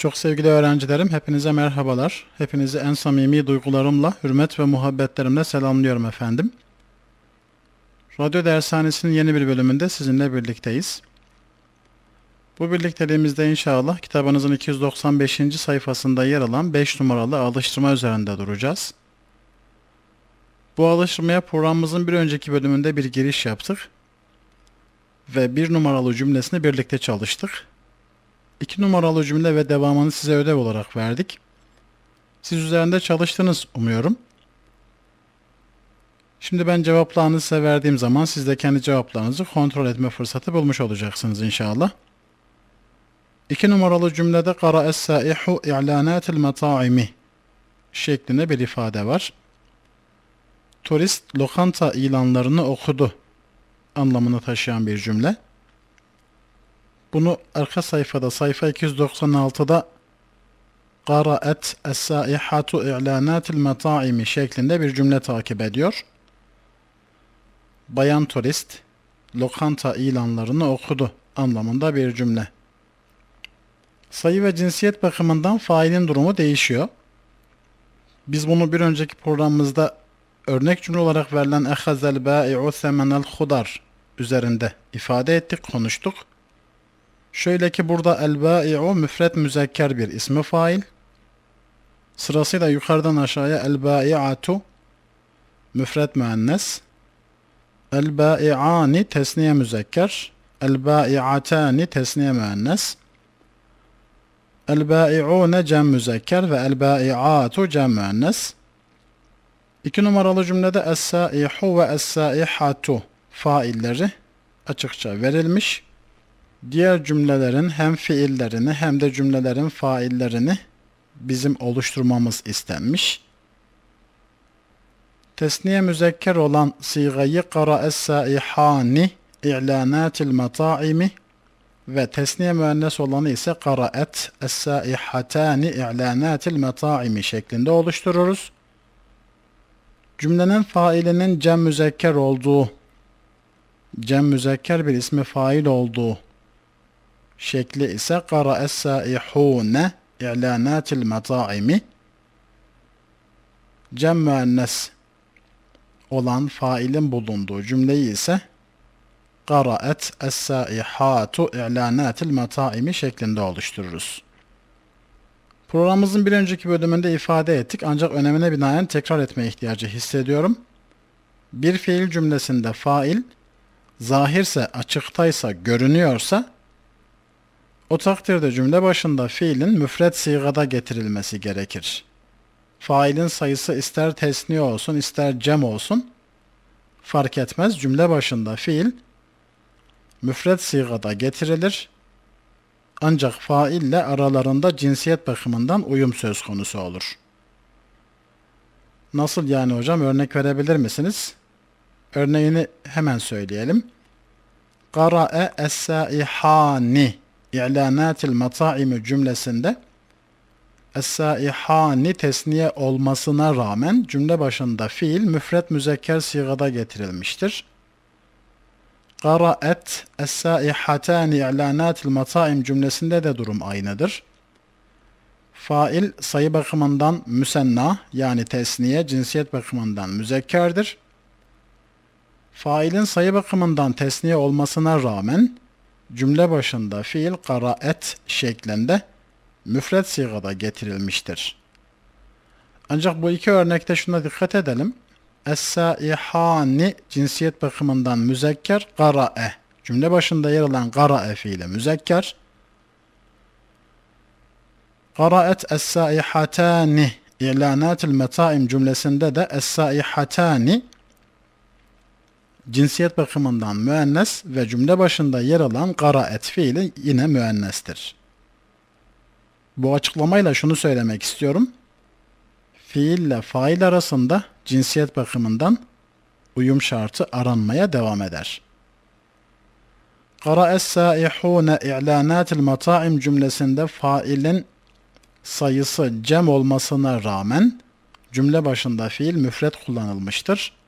Çok sevgili öğrencilerim, hepinize merhabalar. Hepinizi en samimi duygularımla, hürmet ve muhabbetlerimle selamlıyorum efendim. Radyo Dershanesi'nin yeni bir bölümünde sizinle birlikteyiz. Bu birlikteliğimizde inşallah kitabınızın 295. sayfasında yer alan 5 numaralı alıştırma üzerinde duracağız. Bu alıştırmaya programımızın bir önceki bölümünde bir giriş yaptık ve bir numaralı cümlesini birlikte çalıştık. 2 numaralı cümle ve devamını size ödev olarak verdik. Siz üzerinde çalıştınız umuyorum. Şimdi ben cevaplarınızı size verdiğim zaman siz de kendi cevaplarınızı kontrol etme fırsatı bulmuş olacaksınız inşallah. 2 numaralı cümlede kara es-saihu i'lanatil mataimi şeklinde bir ifade var. Turist lokanta ilanlarını okudu anlamını taşıyan bir cümle. Bunu arka sayfada sayfa 296'da Qara'at es-saihatu i'lanatil mataimi şeklinde bir cümle takip ediyor. Bayan turist lokanta ilanlarını okudu anlamında bir cümle. Sayı ve cinsiyet bakımından failin durumu değişiyor. Biz bunu bir önceki programımızda örnek cümle olarak verilen ehazel bai'u semenel hudar üzerinde ifade ettik, konuştuk. Şöyle ki burada el-bâ'i'u müfret müzekker bir ismi fail. Sırasıyla yukarıdan aşağıya el-bâ'i'atu müfret müennes. El-bâ'i'ani tesniye müzekker. El-bâ'i'atani tesniye müennes. El-bâ'i'ûne cem müzekker ve el-bâ'i'atu cem müennes. İki numaralı cümlede es-sâihu ve es-sâihatu failleri açıkça verilmiş diğer cümlelerin hem fiillerini hem de cümlelerin faillerini bizim oluşturmamız istenmiş. Tesniye müzekker olan sigayı kara es-saihani i'lanatil mata'imi ve tesniye müennes olanı ise karaet es-saihatani i'lanatil mata'imi şeklinde oluştururuz. Cümlenin failinin cem müzekker olduğu, cem müzekker bir ismi fail olduğu şekli ise kara es-saihune i'lanatil mataimi cem müennes olan failin bulunduğu cümleyi ise qaraat es-saihatu i'lanatil mataimi şeklinde oluştururuz. Programımızın bir önceki bölümünde ifade ettik ancak önemine binaen tekrar etme ihtiyacı hissediyorum. Bir fiil cümlesinde fail zahirse, açıktaysa, görünüyorsa o takdirde cümle başında fiilin müfret sigada getirilmesi gerekir. Failin sayısı ister tesniye olsun ister cem olsun fark etmez cümle başında fiil müfret sigada getirilir. Ancak faille aralarında cinsiyet bakımından uyum söz konusu olur. Nasıl yani hocam örnek verebilir misiniz? Örneğini hemen söyleyelim. Qara'e es-saihani i'lanatil mata'imi cümlesinde Es-saihani tesniye olmasına rağmen cümle başında fiil müfret müzekker sigada getirilmiştir. Qara'et es-saihatani i'lanatil mata'im cümlesinde de durum aynıdır. Fail sayı bakımından müsenna yani tesniye cinsiyet bakımından müzekkerdir. Failin sayı bakımından tesniye olmasına rağmen cümle başında fiil karaet şeklinde müfret sigada getirilmiştir. Ancak bu iki örnekte şuna dikkat edelim. Es-saihani cinsiyet bakımından müzekker qara'e. Cümle başında yer alan qara'e fiili müzekker. Qara'et es-saihatani i'lanatil metaim cümlesinde de es-saihatani cinsiyet bakımından müennes ve cümle başında yer alan qaraet fiili yine müennestir. Bu açıklamayla şunu söylemek istiyorum. fiille fail arasında cinsiyet bakımından uyum şartı aranmaya devam eder. Kara es-saihune i'lanatil mata'im cümlesinde failin sayısı cem olmasına rağmen cümle başında fiil müfret kullanılmıştır.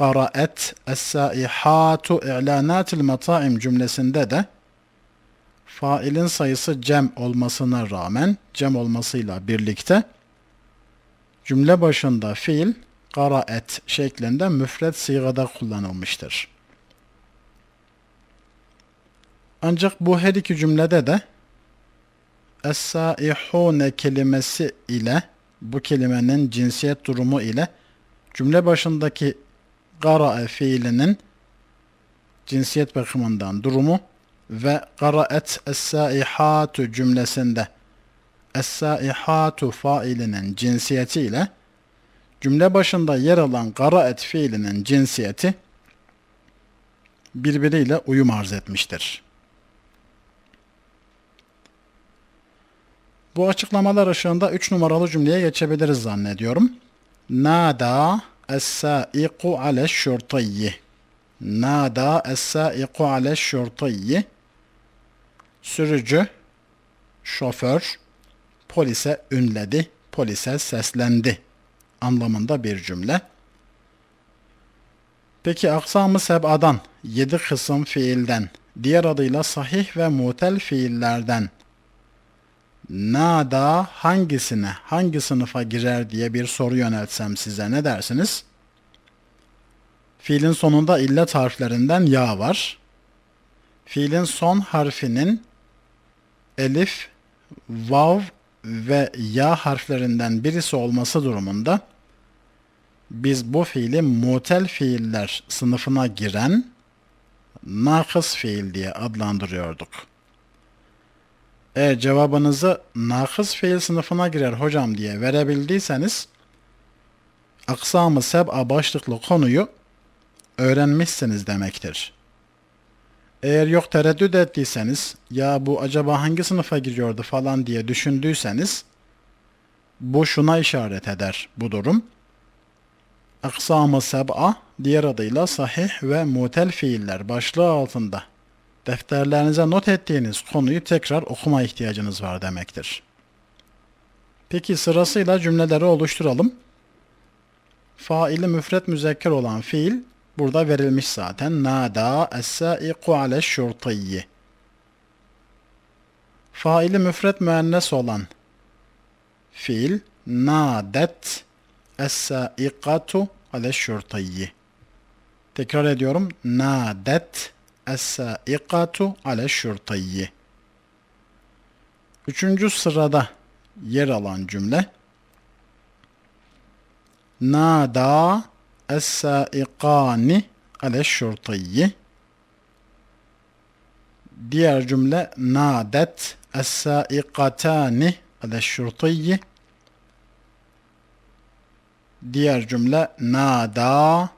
Qara'et es-saihatu i'lanatil mata'im cümlesinde de failin sayısı cem olmasına rağmen cem olmasıyla birlikte cümle başında fiil qaraet şeklinde müfret sigada kullanılmıştır. Ancak bu her iki cümlede de Es-saihune kelimesi ile bu kelimenin cinsiyet durumu ile cümle başındaki qarae fiilinin cinsiyet bakımından durumu ve qaraet es-saihatu cümlesinde es-saihatu failinin cinsiyeti ile cümle başında yer alan qaraet fiilinin cinsiyeti birbiriyle uyum arz etmiştir. Bu açıklamalar ışığında 3 numaralı cümleye geçebiliriz zannediyorum. Nada es-saiqu ale şurtayyi. Nada es-saiqu ale şurtayyi. Sürücü, şoför, polise ünledi, polise seslendi anlamında bir cümle. Peki aksamı seb'adan, yedi kısım fiilden, diğer adıyla sahih ve mutel fiillerden nada hangisine, hangi sınıfa girer diye bir soru yöneltsem size ne dersiniz? Fiilin sonunda illet harflerinden ya var. Fiilin son harfinin elif, vav ve ya harflerinden birisi olması durumunda biz bu fiili mutel fiiller sınıfına giren nakıs fiil diye adlandırıyorduk. Eğer cevabınızı nakıs fiil sınıfına girer hocam diye verebildiyseniz aksamı seb'a başlıklı konuyu öğrenmişsiniz demektir. Eğer yok tereddüt ettiyseniz ya bu acaba hangi sınıfa giriyordu falan diye düşündüyseniz bu şuna işaret eder bu durum. Aksamı seb'a diğer adıyla sahih ve mutel fiiller başlığı altında defterlerinize not ettiğiniz konuyu tekrar okuma ihtiyacınız var demektir. Peki sırasıyla cümleleri oluşturalım. Faili müfret müzekker olan fiil burada verilmiş zaten. Nada es-saiqu ale şurtiyyi. Faili müfret müennes olan fiil nadet es-saiqatu ale şurtiyyi. Tekrar ediyorum. Nadet Es-saikatu ale şurtayyi. Üçüncü sırada yer alan cümle Nada es-saikani ale şurtayyi. Diğer cümle nadet es-saikatani ale şurtayyi. Diğer cümle nada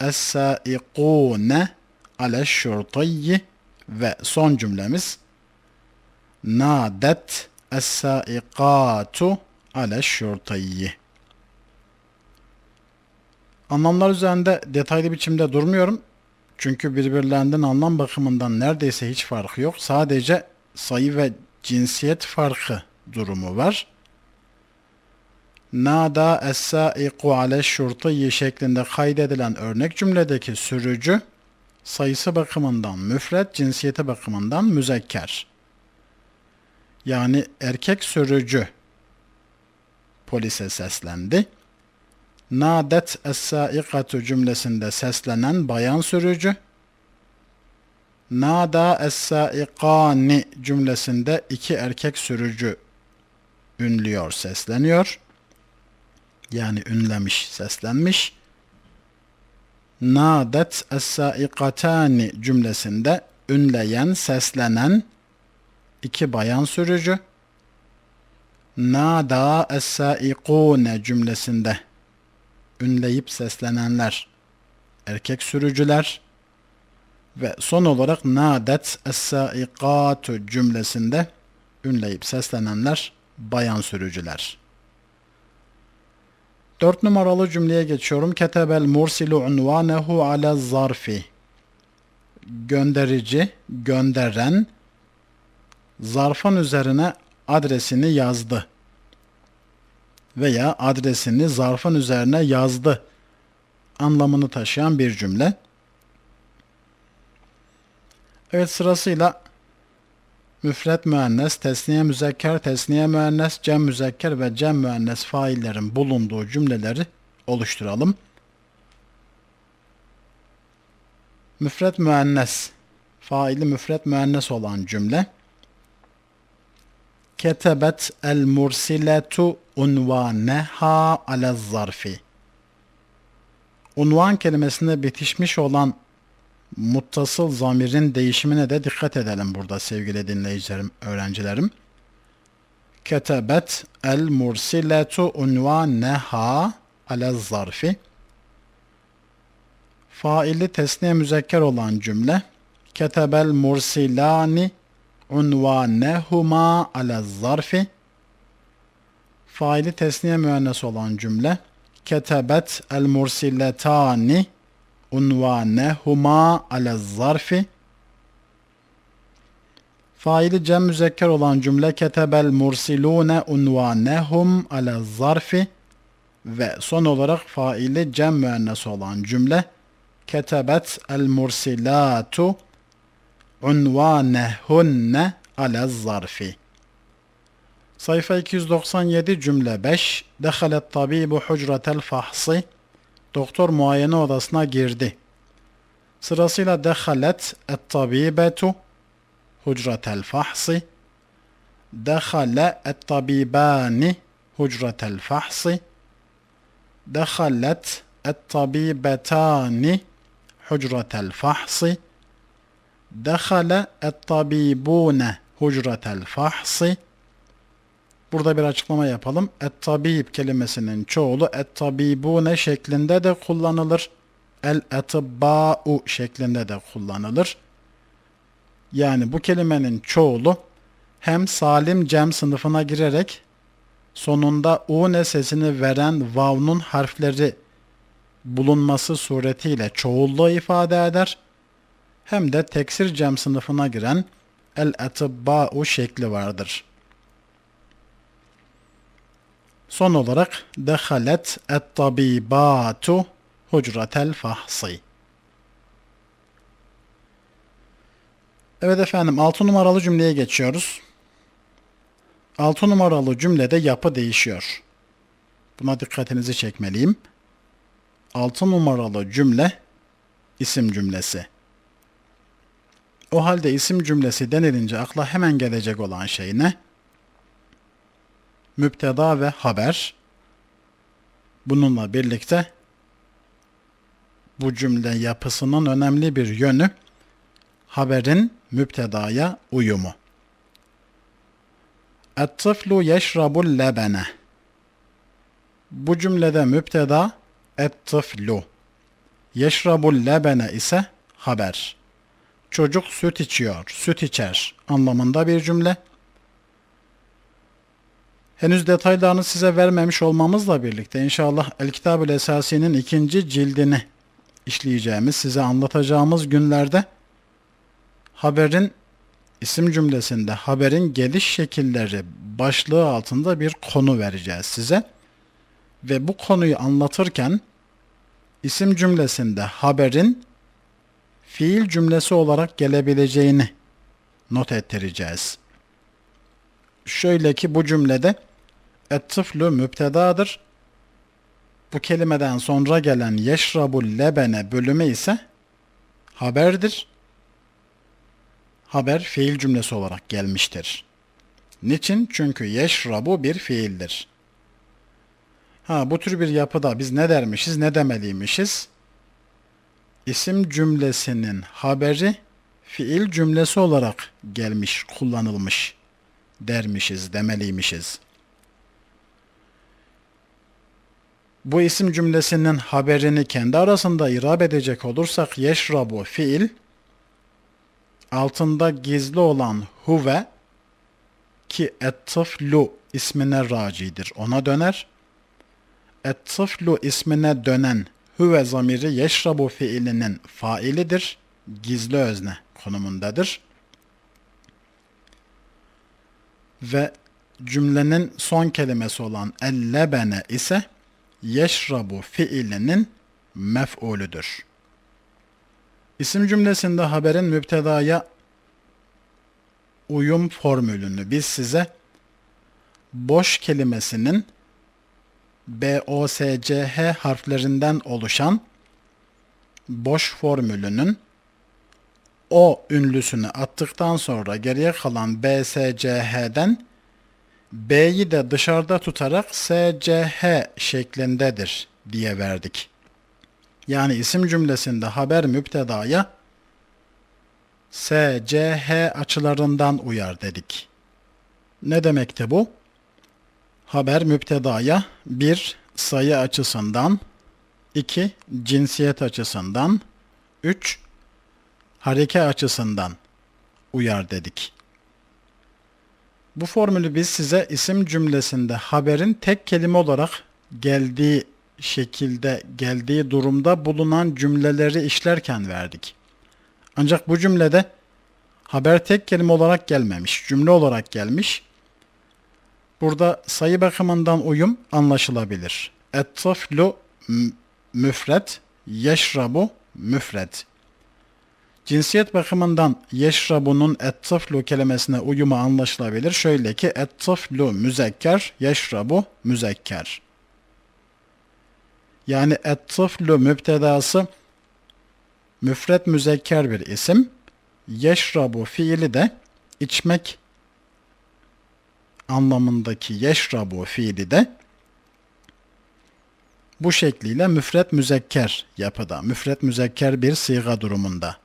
es-saikune ale şurtayyi ve son cümlemiz nadet es-saikatu ale şurtayyi. Anlamlar üzerinde detaylı biçimde durmuyorum. Çünkü birbirlerinden anlam bakımından neredeyse hiç farkı yok. Sadece sayı ve cinsiyet farkı durumu var. Nada es-saiku ale şurtayyi şeklinde kaydedilen örnek cümledeki sürücü sayısı bakımından müfret, cinsiyeti bakımından müzekker. Yani erkek sürücü polise seslendi. Nadet es-saikatu cümlesinde seslenen bayan sürücü. Nada es-saikani cümlesinde iki erkek sürücü ünlüyor, sesleniyor. Yani ünlemiş, seslenmiş nadet es-saikatani cümlesinde ünleyen, seslenen iki bayan sürücü. Nada es-saikune cümlesinde ünleyip seslenenler erkek sürücüler ve son olarak nadet es-saikatu cümlesinde ünleyip seslenenler bayan sürücüler. Dört numaralı cümleye geçiyorum. Ketebel mursilu unvanehu ala zarfi. Gönderici, gönderen zarfın üzerine adresini yazdı. Veya adresini zarfın üzerine yazdı anlamını taşıyan bir cümle. Evet sırasıyla müfret müennes, tesniye müzekker, tesniye müennes, cem müzekker ve cem müennes faillerin bulunduğu cümleleri oluşturalım. Müfret müennes, faili müfret müennes olan cümle. Ketebet el mursiletu unvaneha ala zarfi. Unvan kelimesinde bitişmiş olan muttasıl zamirin değişimine de dikkat edelim burada sevgili dinleyicilerim, öğrencilerim. Ketebet el mursiletu unvaneha ala zarfi. Faili tesniye müzekker olan cümle. Ketebel mursilani unvanehuma ala zarfi. Faili tesniye müennes olan cümle. Ketebet el mursiletani unvanehuma ala zarfi Faili cem müzekker olan cümle ketebel mursilune unvanehum ala zarfi ve son olarak faili cem müennes olan cümle ketebet el mursilatu unvanehunne ala zarfi. Sayfa 297 cümle 5. Dehalet tabibu hucretel fahsi doktor muayene odasına girdi. Sırasıyla dehalet et-tabibetu hucretel fahsi dehale et-tabibani hucretel fahsi dehalet et-tabibetani hucretel fahsi dehale et-tabibune hucretel fahsi Burada bir açıklama yapalım. Et-tabib kelimesinin çoğulu et-tabibune şeklinde de kullanılır. El-etibba'u şeklinde de kullanılır. Yani bu kelimenin çoğulu hem salim cem sınıfına girerek sonunda une sesini veren vavnun harfleri bulunması suretiyle çoğulluğu ifade eder. Hem de teksir cem sınıfına giren el-etibba'u şekli vardır.'' Son olarak dehalet et-tabibatu hucretel fahsi. Evet efendim 6 numaralı cümleye geçiyoruz. 6 numaralı cümlede yapı değişiyor. Buna dikkatinizi çekmeliyim. 6 numaralı cümle isim cümlesi. O halde isim cümlesi denilince akla hemen gelecek olan şey ne? Müpteda ve haber. Bununla birlikte bu cümle yapısının önemli bir yönü haberin müptedaya uyumu. Et-tıflu yeşrabul lebene. Bu cümlede müpteda et-tıflu. Yeşrabul lebene ise haber. Çocuk süt içiyor, süt içer anlamında bir cümle. Henüz detaylarını size vermemiş olmamızla birlikte inşallah El Kitab-ül Esasi'nin ikinci cildini işleyeceğimiz, size anlatacağımız günlerde haberin isim cümlesinde haberin geliş şekilleri başlığı altında bir konu vereceğiz size. Ve bu konuyu anlatırken isim cümlesinde haberin fiil cümlesi olarak gelebileceğini not ettireceğiz. Şöyle ki bu cümlede Et-tıflu müptedadır. Bu kelimeden sonra gelen yeşrabul lebene bölümü ise haberdir. Haber fiil cümlesi olarak gelmiştir. Niçin? Çünkü yeşrabu bir fiildir. Ha bu tür bir yapıda biz ne dermişiz, ne demeliymişiz? İsim cümlesinin haberi fiil cümlesi olarak gelmiş, kullanılmış dermişiz, demeliymişiz. Bu isim cümlesinin haberini kendi arasında irab edecek olursak yeşrabu fiil altında gizli olan huve ki ettıflu ismine racidir. Ona döner. Et-tıflu ismine dönen huve zamiri yeşrabu fiilinin failidir. Gizli özne konumundadır. Ve cümlenin son kelimesi olan ellebene ise yeşrabu fiilinin mef'ulüdür. İsim cümlesinde haberin müptedaya uyum formülünü biz size boş kelimesinin B, O, S, C, H harflerinden oluşan boş formülünün O ünlüsünü attıktan sonra geriye kalan B, S, C, H'den B'yi de dışarıda tutarak S, C, H şeklindedir diye verdik. Yani isim cümlesinde haber müptedaya S, C, H açılarından uyar dedik. Ne demekti bu? Haber müptedaya bir sayı açısından, iki cinsiyet açısından, üç hareke açısından uyar dedik. Bu formülü biz size isim cümlesinde haberin tek kelime olarak geldiği şekilde, geldiği durumda bulunan cümleleri işlerken verdik. Ancak bu cümlede haber tek kelime olarak gelmemiş, cümle olarak gelmiş. Burada sayı bakımından uyum anlaşılabilir. Et-tıflu müfret, yeşrabu müfret. Cinsiyet bakımından yeşrabunun et-tıflu kelimesine uyumu anlaşılabilir. Şöyle ki et-tıflu müzekker, yeşrabu müzekker. Yani et-tıflu müptedası müfret müzekker bir isim. Yeşrabu fiili de içmek anlamındaki yeşrabu fiili de bu şekliyle müfret müzekker yapıda, müfret müzekker bir siga durumunda.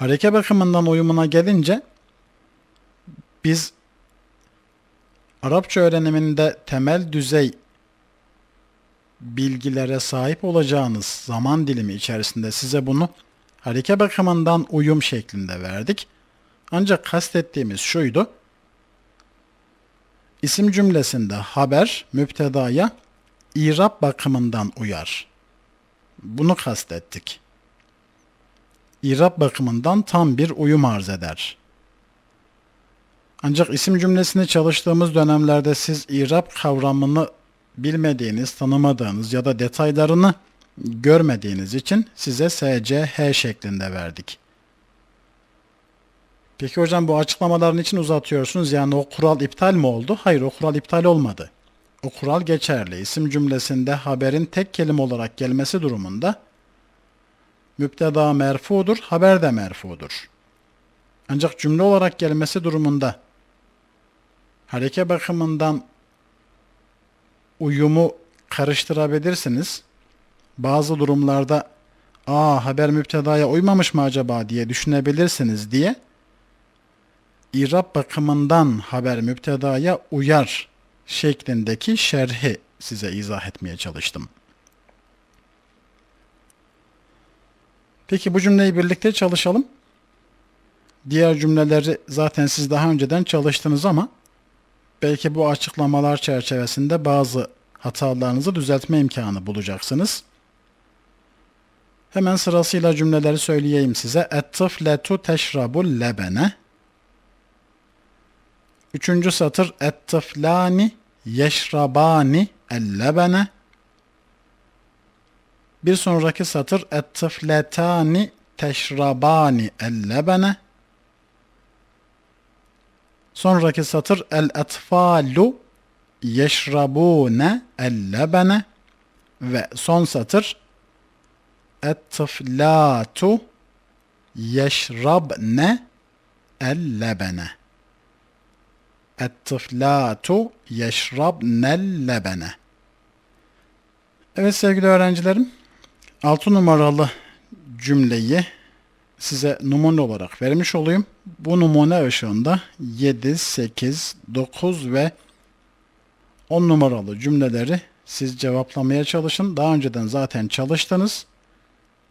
Hareke bakımından uyumuna gelince biz Arapça öğreniminde temel düzey bilgilere sahip olacağınız zaman dilimi içerisinde size bunu hareke bakımından uyum şeklinde verdik. Ancak kastettiğimiz şuydu. İsim cümlesinde haber müptedaya irab bakımından uyar. Bunu kastettik. İrab bakımından tam bir uyum arz eder. Ancak isim cümlesini çalıştığımız dönemlerde siz irab kavramını bilmediğiniz, tanımadığınız ya da detaylarını görmediğiniz için size SCH şeklinde verdik. Peki hocam bu açıklamaların için uzatıyorsunuz. Yani o kural iptal mi oldu? Hayır o kural iptal olmadı. O kural geçerli. İsim cümlesinde haberin tek kelime olarak gelmesi durumunda müpteda merfudur, haber de merfudur. Ancak cümle olarak gelmesi durumunda hareke bakımından uyumu karıştırabilirsiniz. Bazı durumlarda aa haber müptedaya uymamış mı acaba diye düşünebilirsiniz diye İrab bakımından haber müptedaya uyar şeklindeki şerhi size izah etmeye çalıştım. Peki bu cümleyi birlikte çalışalım. Diğer cümleleri zaten siz daha önceden çalıştınız ama belki bu açıklamalar çerçevesinde bazı hatalarınızı düzeltme imkanı bulacaksınız. Hemen sırasıyla cümleleri söyleyeyim size. Et-tıfletu teşrabul lebene. Üçüncü satır. Et-tıflani yeşrabani el-lebene. Bir sonraki satır. Et-tıfletani teşrabani el-lebene. Sonraki satır el-etfalu yeşrabune el-lebene ve son satır et-tıflatu yeşrabne el-lebene et-tıflatu yeşrabnel lebene Evet sevgili öğrencilerim 6 numaralı cümleyi size numune olarak vermiş olayım. Bu numune ışığında 7, 8, 9 ve 10 numaralı cümleleri siz cevaplamaya çalışın. Daha önceden zaten çalıştınız.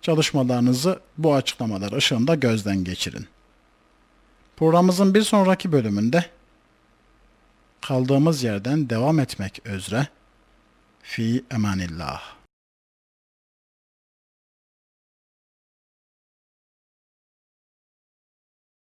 Çalışmalarınızı bu açıklamalar ışığında gözden geçirin. Programımızın bir sonraki bölümünde kaldığımız yerden devam etmek üzere Fi emanillah.